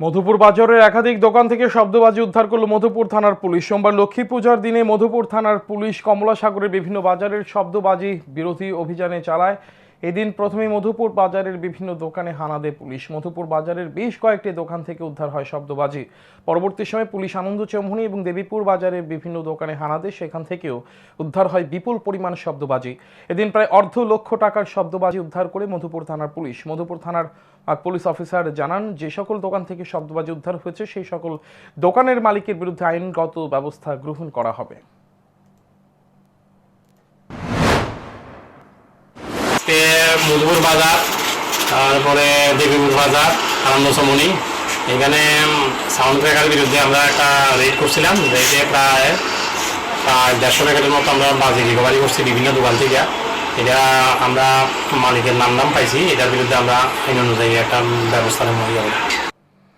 মধুপুর বাজারের একাধিক দোকান থেকে শব্দবাজি উদ্ধার করল মধুপুর থানার পুলিশ। সোমবার লক্ষ্মী পূজার দিনে মধুপুর থানার পুলিশ কমলা সাগরের বিভিন্ন বাজারের শব্দবাজি বিরোধী অভিযানে চালায়। এদিন প্রথমে মধুপুর বাজারের বিভিন্ন দোকানে হানা দেয় পুলিশ। মধুপুর বাজারের বেশ কয়েকটি দোকান থেকে উদ্ধার হয় শব্দবাজি। পরবর্তী সময়ে পুলিশ আনন্দ চৌমুহনী এবং দেবীপুর বাজারের বিভিন্ন দোকানে হানা দেয়। সেখান থেকেও উদ্ধার হয় বিপুল পরিমাণ শব্দবাজি। এদিন প্রায় অর্ধ লক্ষ টাকার শব্দবাজি উদ্ধার করে মধুপুর থানার পুলিশ। মধুপুর থানার পুলিশ অফিসার জানান, যে সকল দোকান থেকে শব্দবাজি উদ্ধার হয়েছে, সেই সকল দোকানের মালিকের বিরুদ্ধে আইনগত ব্যবস্থা গ্রহণ করা হবে। আজকে মধুপুর বাজার, তারপরে দেবীপুর বাজার আনন্দ সমনি এখানে সাউন্ড ট্রেকারের বিরুদ্ধে আমরা একটা রেড করছিলাম। রেটে প্রায় প্রায় দেড়শো প্যাকেটের মতো আমরা বাজি রিকভারি করছি বিভিন্ন দোকান থেকে। এটা আমরা মালিকের নাম নাম পাইছি। এটার বিরুদ্ধে আমরা আইন অনুযায়ী একটা ব্যবস্থা নেওয়া হবে